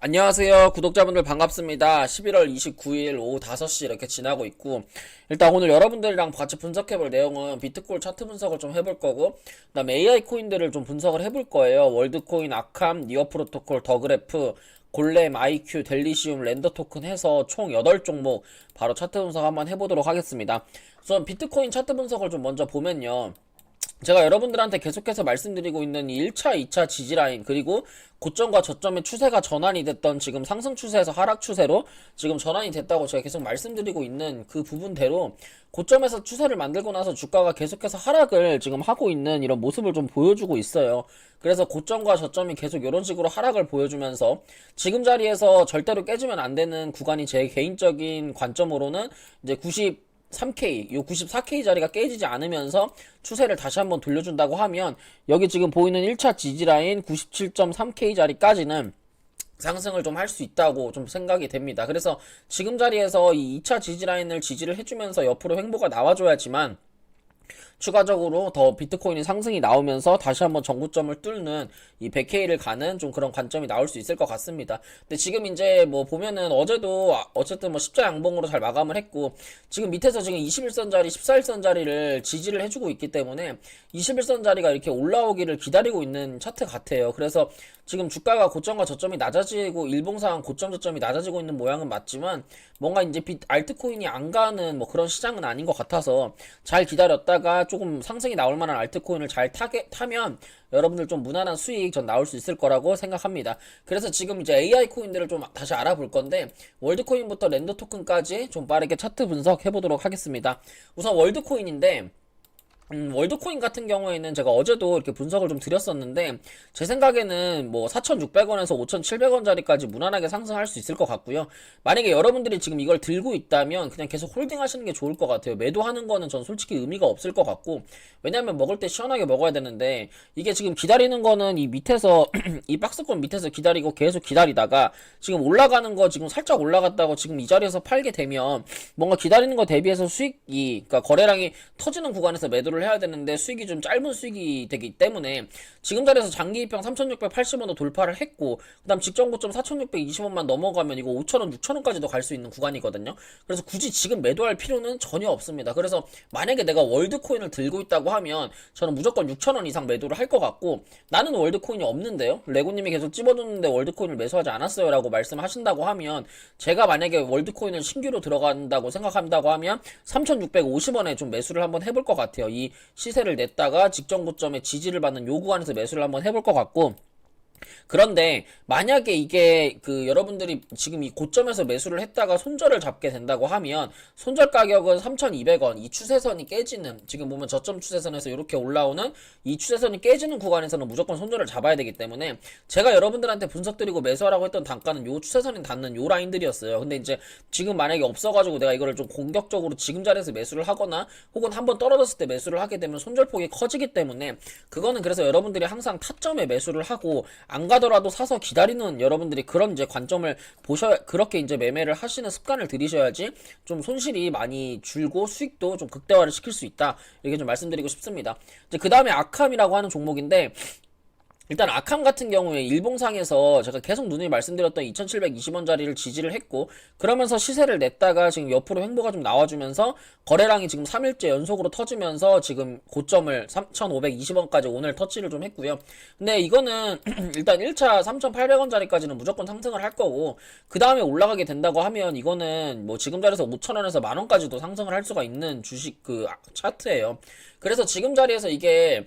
안녕하세요. 구독자분들 반갑습니다. 11월 29일 오후 5시 이렇게 지나고 있고, 일단 오늘 여러분들이랑 같이 분석해볼 내용은 비트콜 차트 분석을 좀 해볼 거고, 그 다음에 AI 코인들을 좀 분석을 해볼 거예요. 월드코인, 아캄, 니어 프로토콜, 더그래프, 골렘, IQ, 델리시움, 랜더 토큰 해서 총 8종목 바로 차트 분석 한번 해보도록 하겠습니다. 우선 비트코인 차트 분석을 좀 먼저 보면요. 제가 여러분들한테 계속해서 말씀드리고 있는 이 1차, 2차 지지라인, 그리고 고점과 저점의 추세가 전환이 됐던 지금 상승 추세에서 하락 추세로 지금 전환이 됐다고 제가 계속 말씀드리고 있는 그 부분대로 고점에서 추세를 만들고 나서 주가가 계속해서 하락을 지금 하고 있는 이런 모습을 좀 보여주고 있어요. 그래서 고점과 저점이 계속 이런 식으로 하락을 보여주면서 지금 자리에서 절대로 깨지면 안 되는 구간이 제 개인적인 관점으로는 이제 90 3K, 요 94K 자리가 깨지지 않으면서 추세를 다시 한번 돌려준다고 하면 여기 지금 보이는 1차 지지라인 97.3K 자리까지는 상승을 좀 할 수 있다고 좀 생각이 됩니다. 그래서 지금 자리에서 이 2차 지지라인을 지지를 해주면서 옆으로 횡보가 나와줘야지만 추가적으로 더 비트코인이 상승이 나오면서 다시 한번 정구점을 뚫는 이 100K를 가는 좀 그런 관점이 나올 수 있을 것 같습니다. 근데 지금 이제 뭐 보면은 어제도 아- 어쨌든 뭐 십자 양봉으로 잘 마감을 했고 지금 밑에서 지금 21선 자리, 14일선 자리를 지지를 해주고 있기 때문에 21선 자리가 이렇게 올라오기를 기다리고 있는 차트 같아요. 그래서 지금 주가가 고점과 저점이 낮아지고 일봉상 고점 저점이 낮아지고 있는 모양은 맞지만 뭔가 이제 비, 알트코인이 안 가는 뭐 그런 시장은 아닌 것 같아서 잘 기다렸다가 조금 상승이 나올 만한 알트코인을 잘 타게, 타면 여러분들 좀 무난한 수익 전 나올 수 있을 거라고 생각합니다. 그래서 지금 이제 AI 코인들을 좀 다시 알아볼 건데 월드코인부터 랜더 토큰까지 좀 빠르게 차트 분석해 보도록 하겠습니다. 우선 월드코인인데 음, 월드코인 같은 경우에는 제가 어제도 이렇게 분석을 좀 드렸었는데, 제 생각에는 뭐 4,600원에서 5,700원짜리까지 무난하게 상승할 수 있을 것 같고요. 만약에 여러분들이 지금 이걸 들고 있다면 그냥 계속 홀딩 하시는 게 좋을 것 같아요. 매도하는 거는 전 솔직히 의미가 없을 것 같고, 왜냐면 먹을 때 시원하게 먹어야 되는데, 이게 지금 기다리는 거는 이 밑에서, 이 박스권 밑에서 기다리고 계속 기다리다가, 지금 올라가는 거 지금 살짝 올라갔다고 지금 이 자리에서 팔게 되면, 뭔가 기다리는 거 대비해서 수익이, 그러니까 거래량이 터지는 구간에서 매도를 해야 되는데 수익이 좀 짧은 수익이 되기 때문에 지금 자리에서 장기 입형 3,680원도 돌파를 했고 그다음 직전 고점 4,620원만 넘어가면 이거 5,000원, 6,000원까지도 갈 수 있는 구간이거든요. 그래서 굳이 지금 매도할 필요는 전혀 없습니다. 그래서 만약에 내가 월드코인을 들고 있다고 하면 저는 무조건 6,000원 이상 매도를 할 것 같고 나는 월드코인이 없는데요. 레고님이 계속 찝어줬는데 월드코인을 매수하지 않았어요 라고 말씀하신다고 하면 제가 만약에 월드코인을 신규로 들어간다고 생각한다고 하면 3,650원에 좀 매수를 한번 해볼 것 같아요. 이 시세를 냈다가 직전 고점에 지지를 받는 요 구간에서 매수를 한번 해볼 것 같고 그런데 만약에 이게 그 여러분들이 지금 이 고점에서 매수를 했다가 손절을 잡게 된다고 하면 손절 가격은 3,200원 이 추세선이 깨지는 지금 보면 저점 추세선에서 이렇게 올라오는 이 추세선이 깨지는 구간에서는 무조건 손절을 잡아야 되기 때문에 제가 여러분들한테 분석드리고 매수하라고 했던 단가는 요 추세선이 닿는 요 라인들이었어요. 근데 이제 지금 만약에 없어가지고 내가 이거를 좀 공격적으로 지금 자리에서 매수를 하거나 혹은 한번 떨어졌을 때 매수를 하게 되면 손절폭이 커지기 때문에 그거는 그래서 여러분들이 항상 타점에 매수를 하고 안 가더라도 사서 기다리는 여러분들이 그런 이제 관점을 보셔야 그렇게 이제 매매를 하시는 습관을 들이셔야지 좀 손실이 많이 줄고 수익도 좀 극대화를 시킬 수 있다 이렇게 좀 말씀드리고 싶습니다. 이제 그 다음에 아캄이라고 하는 종목인데 일단 아캄 같은 경우에 일봉상에서 제가 계속 누누이 말씀드렸던 2720원짜리를 지지를 했고 그러면서 시세를 냈다가 지금 옆으로 횡보가 좀 나와주면서 거래량이 지금 3일째 연속으로 터지면서 지금 고점을 3520원까지 오늘 터치를 좀 했고요. 근데 이거는 일단 1차 3800원짜리까지는 무조건 상승을 할 거고 그 다음에 올라가게 된다고 하면 이거는 뭐 지금 자리에서 5천원에서 만원까지도 상승을 할 수가 있는 주식 그 차트예요. 그래서 지금 자리에서 이게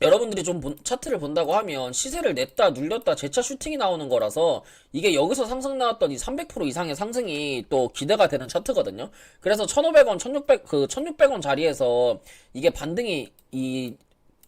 여러분들이 좀 본- 차트를 본다고 하면 시세를 냈다 눌렸다 재차 슈팅이 나오는 거라서 이게 여기서 상승 나왔던 이 300% 이상의 상승이 또 기대가 되는 차트거든요. 그래서 1,500원, 1,600, 그 1,600원 자리에서 이게 반등이 이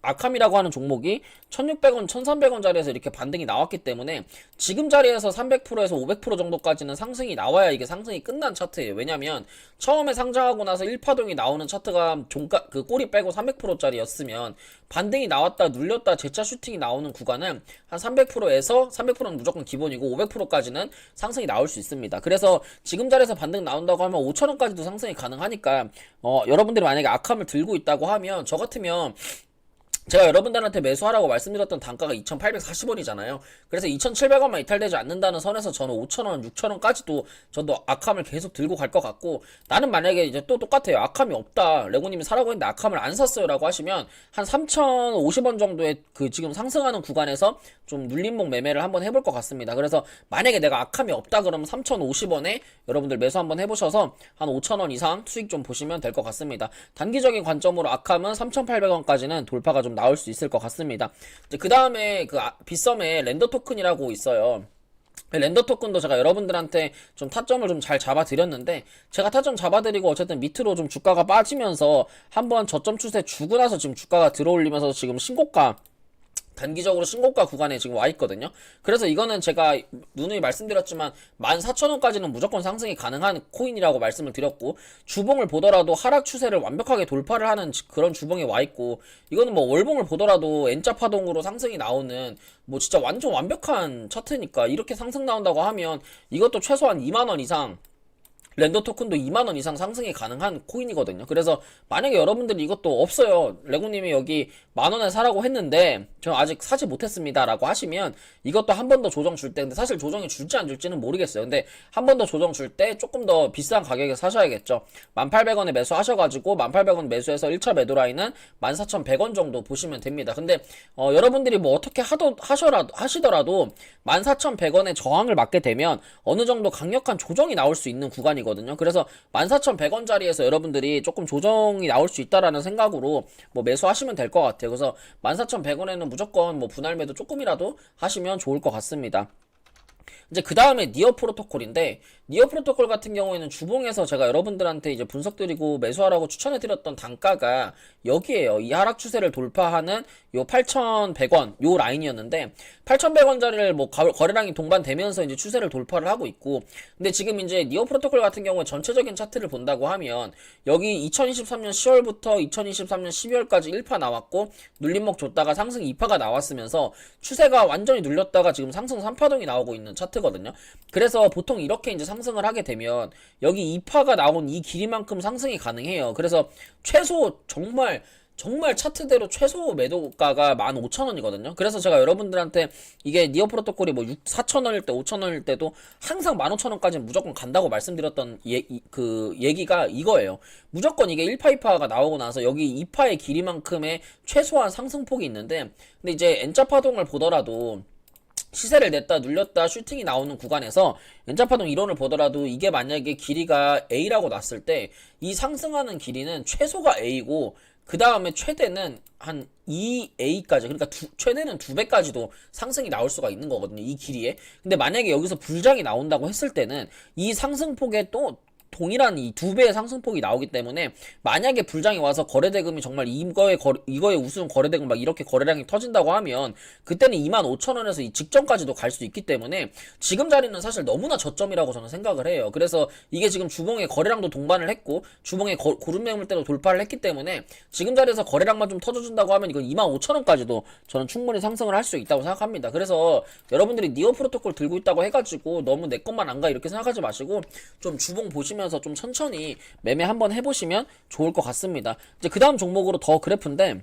아캄이라고 하는 종목이 1600원, 1300원 자리에서 이렇게 반등이 나왔기 때문에 지금 자리에서 300%에서 500% 정도까지는 상승이 나와야 이게 상승이 끝난 차트예요. 왜냐면 처음에 상장하고 나서 1파동이 나오는 차트가 종가 그 꼬리 빼고 300%짜리였으면 반등이 나왔다 눌렸다 재차 슈팅이 나오는 구간은 한 300%에서 300%는 무조건 기본이고 500%까지는 상승이 나올 수 있습니다. 그래서 지금 자리에서 반등 나온다고 하면 5천원까지도 상승이 가능하니까 어, 여러분들이 만약에 아캄을 들고 있다고 하면 저 같으면 제가 여러분들한테 매수하라고 말씀드렸던 단가가 2,840원이잖아요. 그래서 2,700원만 이탈되지 않는다는 선에서 저는 5,000원, 6,000원까지도 저도 악함을 계속 들고 갈 것 같고 나는 만약에 이제 또 똑같아요. 악함이 없다. 레고님이 사라고 했는데 악함을 안 샀어요라고 하시면 한 3,050원 정도의 그 지금 상승하는 구간에서 좀 눌림목 매매를 한번 해볼 것 같습니다. 그래서 만약에 내가 악함이 없다 그러면 3,050원에 여러분들 매수 한번 해보셔서 한 5,000원 이상 수익 좀 보시면 될 것 같습니다. 단기적인 관점으로 악함은 3,800원까지는 돌파가 좀 나올 수 있을 것 같습니다. 그 다음에 그 아- 빗썸에 랜더 토큰이라고 있어요. 랜더 토큰도 제가 여러분들한테 좀 타점을 좀 잘 잡아드렸는데 제가 타점 잡아드리고 어쨌든 밑으로 좀 주가가 빠지면서 한번 저점 추세 주고 나서 지금 주가가 들어올리면서 지금 신고가 단기적으로 신고가 구간에 지금 와 있거든요. 그래서 이거는 제가 누누이 말씀드렸지만 14,000원까지는 무조건 상승이 가능한 코인이라고 말씀을 드렸고 주봉을 보더라도 하락 추세를 완벽하게 돌파를 하는 지- 그런 주봉에 와 있고 이거는 뭐 월봉을 보더라도 N자 파동으로 상승이 나오는 뭐 진짜 완전 완벽한 차트니까 이렇게 상승 나온다고 하면 이것도 최소한 2만 원 이상 랜더 토큰도 2만원 이상 상승이 가능한 코인이거든요. 그래서 만약에 여러분들이 이것도 없어요. 레고님이 여기 만원에 사라고 했는데 저는 아직 사지 못했습니다. 라고 하시면 이것도 한 번 더 조정 줄 때, 근데 사실 조정이 줄지 안 줄지는 모르겠어요. 근데 한 번 더 조정 줄 때 조금 더 비싼 가격에 사셔야겠죠. 1800원에 매수하셔가지고 1800원 매수해서 1차 매도 라인은 14100원 정도 보시면 됩니다. 근데 어, 여러분들이 뭐 어떻게 하더, 하셔라, 하시더라도 14100원에 저항을 맞게 되면 어느 정도 강력한 조정이 나올 수 있는 구간이거든요. 그래서 14100원짜리에서 여러분들이 조금 조정이 나올 수 있다라는 생각으로 뭐 매수하시면 될 것 같아요. 그래서 14100원에는 무조건 뭐 분할 매도 조금이라도 하시면 좋을 것 같습니다. 이제 그 다음에 니어 프로토콜인데 니어 프로토콜 같은 경우에는 주봉에서 제가 여러분들한테 이제 분석드리고 매수하라고 추천해드렸던 단가가 여기에요. 이 하락 추세를 돌파하는 요 8,100원 요 라인이었는데 8,100원짜리를 뭐 거- 거래량이 동반되면서 이제 추세를 돌파를 하고 있고 근데 지금 이제 니어 프로토콜 같은 경우에 전체적인 차트를 본다고 하면 여기 2023년 10월부터 2023년 12월까지 1파 나왔고 눌림목 줬다가 상승 2파가 나왔으면서 추세가 완전히 눌렸다가 지금 상승 3파동이 나오고 있는 차트거든요. 그래서 보통 이렇게 이제 상승을 하게 되면 여기 2파가 나온 이 길이만큼 상승이 가능해요. 그래서 최소 정말 정말 차트대로 최소 매도가가 15,000원이거든요. 그래서 제가 여러분들한테 이게 니어 프로토콜이 뭐 6, 4,000원일 때, 5,000원일 때도 항상 15,000원까지는 무조건 간다고 말씀드렸던 예, 이- 그 얘기가 이거예요. 무조건 이게 1파, 2파가 나오고 나서 여기 2파의 길이만큼의 최소한 상승폭이 있는데 근데 이제 N자 파동을 보더라도 시세를 냈다 눌렸다 슈팅이 나오는 구간에서 연자파동 이론을 보더라도 이게 만약에 길이가 A라고 났을 때 이 상승하는 길이는 최소가 A고 그 다음에 최대는 한 2A까지 그러니까 두- 최대는 두 배까지도 상승이 나올 수가 있는 거거든요 이 길이에. 근데 만약에 여기서 불장이 나온다고 했을 때는 이 상승폭에 또 동일한 이 두 배의 상승폭이 나오기 때문에 만약에 불장이 와서 거래 대금이 정말 이거에 거, 이거에 우수한 거래 대금 막 이렇게 거래량이 터진다고 하면 그때는 25,000원에서 이 직전까지도 갈 수 있기 때문에 지금 자리는 사실 너무나 저점이라고 저는 생각을 해요. 그래서 이게 지금 주봉에 거래량도 동반을 했고 주봉에 거, 고름 매물대도 돌파를 했기 때문에 지금 자리에서 거래량만 좀 터져준다고 하면 이건 25,000원까지도 저는 충분히 상승을 할 수 있다고 생각합니다. 그래서 여러분들이 니어 프로토콜 들고 있다고 해가지고 너무 내 것만 안 가 이렇게 생각하지 마시고 좀 주봉 보시면 서 좀 천천히 매매 한번 해보시면 좋을 것 같습니다. 이제 그 다음 종목으로 더 그래프인데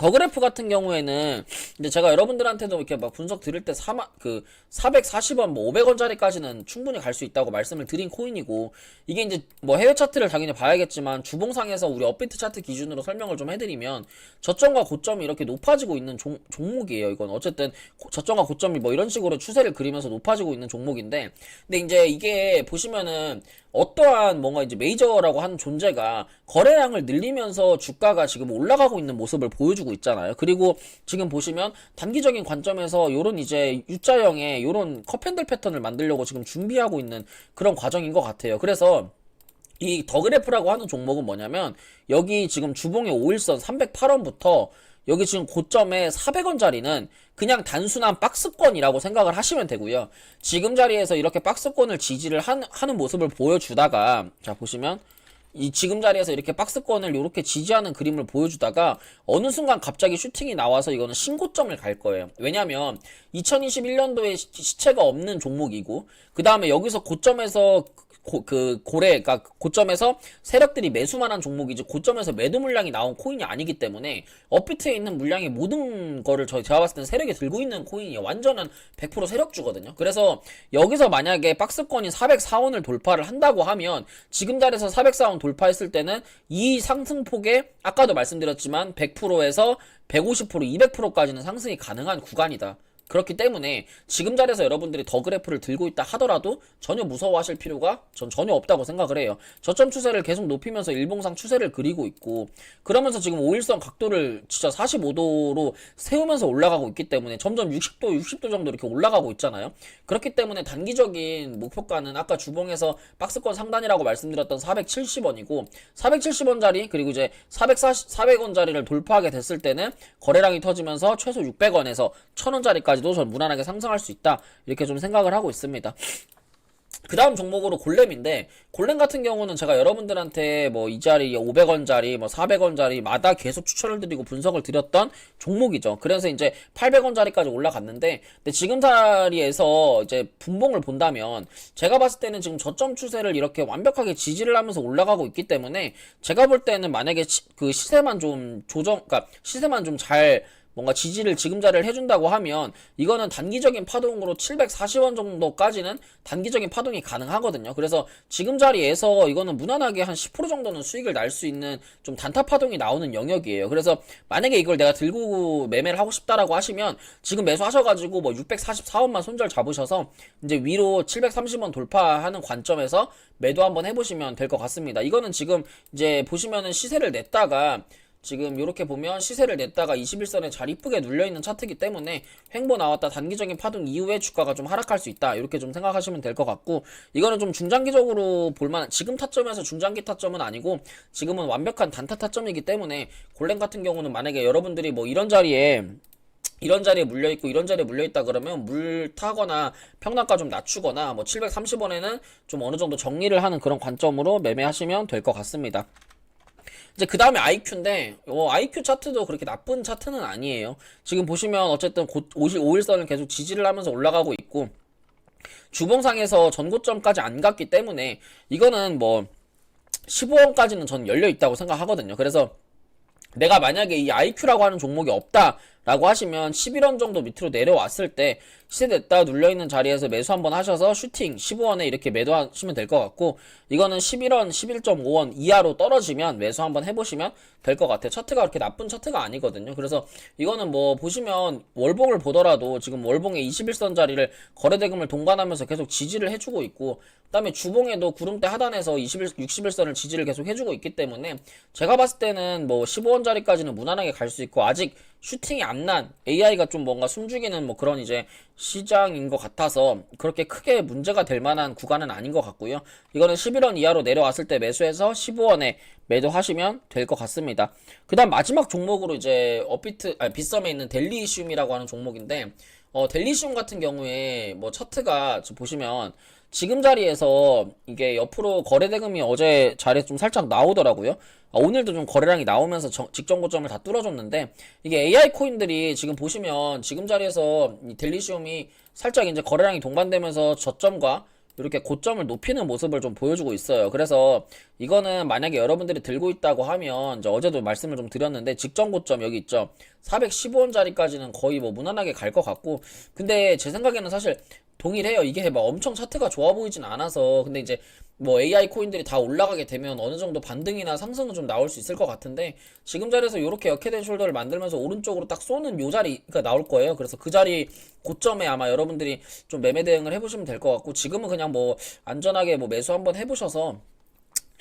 더 그래프 같은 경우에는 이제 제가 여러분들한테도 이렇게 막 분석 드릴 때 4만 그 440원 뭐 500원짜리까지는 충분히 갈 수 있다고 말씀을 드린 코인이고 이게 이제 뭐 해외 차트를 당연히 봐야겠지만 주봉상에서 우리 업비트 차트 기준으로 설명을 좀 해드리면 저점과 고점이 이렇게 높아지고 있는 종, 종목이에요. 이건 어쨌든 고- 저점과 고점이 뭐 이런 식으로 추세를 그리면서 높아지고 있는 종목인데 근데 이제 이게 보시면은 어떠한 뭔가 이제 메이저라고 하는 존재가 거래량을 늘리면서 주가가 지금 올라가고 있는 모습을 보여주고 있잖아요. 그리고 지금 보시면 단기적인 관점에서 요런 이제 U자형의 요런 컵핸들 패턴을 만들려고 지금 준비하고 있는 그런 과정인 것 같아요. 그래서 이 더그래프라고 하는 종목은 뭐냐면 여기 지금 주봉의 5일선 308원부터 여기 지금 고점에 400원짜리는 그냥 단순한 박스권이라고 생각을 하시면 되고요. 지금 자리에서 이렇게 박스권을 지지를 한, 하는 모습을 보여주다가 자 보시면 이 지금 자리에서 이렇게 박스권을 이렇게 지지하는 그림을 보여주다가 어느 순간 갑자기 슈팅이 나와서 이거는 신고점을 갈 거예요. 왜냐면 2021년도에 시체가 없는 종목이고 그 다음에 여기서 고점에서 고, 그 고래 그러니까 고점에서 세력들이 매수만 한 종목이지 고점에서 매도 물량이 나온 코인이 아니기 때문에 업비트에 있는 물량의 모든 거를 저희 제가 봤을 땐 세력이 들고 있는 코인이 완전은 100% 세력주거든요. 그래서 여기서 만약에 박스권이 404원을 돌파를 한다고 하면 지금 자리에서 404원 돌파했을 때는 이 상승폭에 아까도 말씀드렸지만 100%에서 150% 200%까지는 상승이 가능한 구간이다. 그렇기 때문에 지금 자리에서 여러분들이 더 그래프를 들고 있다 하더라도 전혀 무서워하실 필요가 전 전혀 없다고 생각을 해요. 저점 추세를 계속 높이면서 일봉상 추세를 그리고 있고 그러면서 지금 5일선 각도를 진짜 45도로 세우면서 올라가고 있기 때문에 점점 60도, 60도 정도 이렇게 올라가고 있잖아요. 그렇기 때문에 단기적인 목표가는 아까 주봉에서 박스권 상단이라고 말씀드렸던 470원이고 470원짜리 그리고 이제 440, 400원짜리를 돌파하게 됐을 때는 거래량이 터지면서 최소 600원에서 1000원짜리까지 도 전 무난하게 상승할 수 있다. 이렇게 좀 생각을 하고 있습니다. 그 다음 종목으로 골렘인데, 골렘 같은 경우는 제가 여러분들한테 뭐 이 자리 500원짜리, 뭐 400원짜리 마다 계속 추천을 드리고 분석을 드렸던 종목이죠. 그래서 이제 800원짜리까지 올라갔는데, 근데 지금 자리에서 이제 분봉을 본다면, 제가 봤을 때는 지금 저점 추세를 이렇게 완벽하게 지지를 하면서 올라가고 있기 때문에, 제가 볼 때는 만약에 시, 그 시세만 좀 조정, 그니까 시세만 좀잘 뭔가 지지를 지금 자리를 해준다고 하면 이거는 단기적인 파동으로 740원 정도까지는 단기적인 파동이 가능하거든요. 그래서 지금 자리에서 이거는 무난하게 한 10% 정도는 수익을 날 수 있는 좀 단타 파동이 나오는 영역이에요. 그래서 만약에 이걸 내가 들고 매매를 하고 싶다라고 하시면 지금 매수하셔가지고 뭐 644원만 손절 잡으셔서 이제 위로 730원 돌파하는 관점에서 매도 한번 해보시면 될 것 같습니다. 이거는 지금 이제 보시면은 시세를 냈다가 지금 이렇게 보면 시세를 냈다가 21선에 잘 이쁘게 눌려있는 차트이기 때문에 횡보 나왔다 단기적인 파동 이후에 주가가 좀 하락할 수 있다 이렇게 좀 생각하시면 될 것 같고 이거는 좀 중장기적으로 볼만한 지금 타점에서 중장기 타점은 아니고 지금은 완벽한 단타 타점이기 때문에 골렘 같은 경우는 만약에 여러분들이 뭐 이런 자리에 이런 자리에 물려있고 이런 자리에 물려있다 그러면 물 타거나 평단가 좀 낮추거나 뭐 730원에는 좀 어느 정도 정리를 하는 그런 관점으로 매매하시면 될 것 같습니다. 이제 그 다음에 IQ인데, 어, IQ 차트도 그렇게 나쁜 차트는 아니에요. 지금 보시면 어쨌든 곧 55일선을 계속 지지를 하면서 올라가고 있고, 주봉상에서 전고점까지 안 갔기 때문에, 이거는 뭐, 15원까지는 전 열려 있다고 생각하거든요. 그래서, 내가 만약에 이 IQ라고 하는 종목이 없다 라고 하시면 11원 정도 밑으로 내려왔을 때 시세 됐다 눌려있는 자리에서 매수 한번 하셔서 슈팅 15원에 이렇게 매도하시면 될 것 같고 이거는 11원, 11.5원 이하로 떨어지면 매수 한번 해보시면 될 것 같아요. 차트가 그렇게 나쁜 차트가 아니거든요. 그래서 이거는 뭐 보시면 월봉을 보더라도 지금 월봉의 21선 자리를 거래대금을 동반하면서 계속 지지를 해주고 있고 그 다음에 주봉에도 구름대 하단에서 21, 61선을 지지를 계속 해주고 있기 때문에 제가 봤을 때는 뭐 15원짜리까지는 무난하게 갈 수 있고 아직 슈팅이 안 난 AI가 좀 뭔가 숨죽이는 뭐 그런 이제 시장인 것 같아서 그렇게 크게 문제가 될 만한 구간은 아닌 것 같고요. 이거는 11원 이하로 내려왔을 때 매수해서 15원에 매도하시면 될 것 같습니다. 그 다음 마지막 종목으로 이제 업비트, 아니, 빗썸에 있는 델리시움이라고 하는 종목인데, 어, 델리시움 같은 경우에 뭐 차트가 보시면 지금 자리에서 이게 옆으로 거래 대금이 어제 자리에 좀 살짝 나오더라고요. 아, 오늘도 좀 거래량이 나오면서 정- 직전 고점을 다 뚫어줬는데 이게 AI 코인들이 지금 보시면 지금 자리에서 이 델리시움이 살짝 이제 거래량이 동반되면서 저점과 이렇게 고점을 높이는 모습을 좀 보여주고 있어요. 그래서 이거는 만약에 여러분들이 들고 있다고 하면 이제 어제도 말씀을 좀 드렸는데 직전 고점 여기 있죠. 415원짜리까지는 거의 뭐 무난하게 갈 것 같고 근데 제 생각에는 사실 동일해요. 이게 막 엄청 차트가 좋아 보이진 않아서 근데 이제 뭐 AI 코인들이 다 올라가게 되면 어느 정도 반등이나 상승은 좀 나올 수 있을 것 같은데 지금 자리에서 이렇게 역해된 숄더를 만들면서 오른쪽으로 딱 쏘는 요 자리가 나올 거예요. 그래서 그 자리 고점에 아마 여러분들이 좀 매매 대응을 해보시면 될 것 같고 지금은 그냥 뭐 안전하게 뭐 매수 한번 해보셔서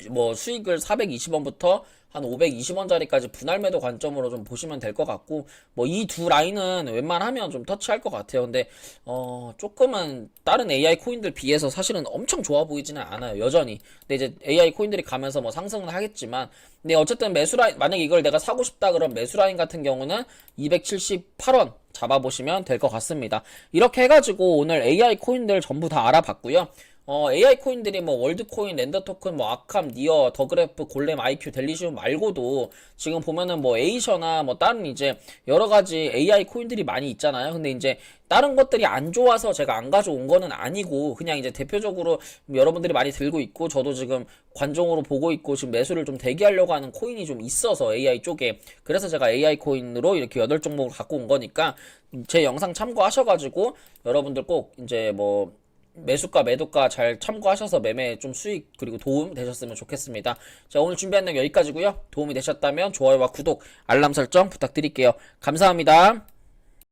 뭐 수익을 420원부터 한 520원짜리까지 분할 매도 관점으로 좀 보시면 될 것 같고 뭐 이 두 라인은 웬만하면 좀 터치할 것 같아요. 근데 어 조금은 다른 AI 코인들 비해서 사실은 엄청 좋아 보이지는 않아요. 여전히. 근데 이제 AI 코인들이 가면서 뭐 상승은 하겠지만 근데 어쨌든 매수 라인 만약에 이걸 내가 사고 싶다 그럼 매수 라인 같은 경우는 278원 잡아보시면 될 것 같습니다. 이렇게 해가지고 오늘 AI 코인들 전부 다 알아봤고요. 어, AI 코인들이 뭐 월드코인, 랜더토큰, 뭐 아캄, 니어, 더그래프, 골렘, IQ, 델리시움 말고도 지금 보면은 뭐 에이셔나 뭐 다른 이제 여러 가지 AI 코인들이 많이 있잖아요. 근데 이제 다른 것들이 안 좋아서 제가 안 가져온 거는 아니고 그냥 이제 대표적으로 여러분들이 많이 들고 있고 저도 지금 관종으로 보고 있고 지금 매수를 좀 대기하려고 하는 코인이 좀 있어서 AI 쪽에 그래서 제가 AI 코인으로 이렇게 8종목을 갖고 온 거니까 제 영상 참고하셔가지고 여러분들 꼭 이제 뭐 매수가 매도가 잘 참고하셔서 매매 좀 수익 그리고 도움 되셨으면 좋겠습니다. 자 오늘 준비한 내용 여기까지고요. 도움이 되셨다면 좋아요와 구독 알람 설정 부탁드릴게요. 감사합니다.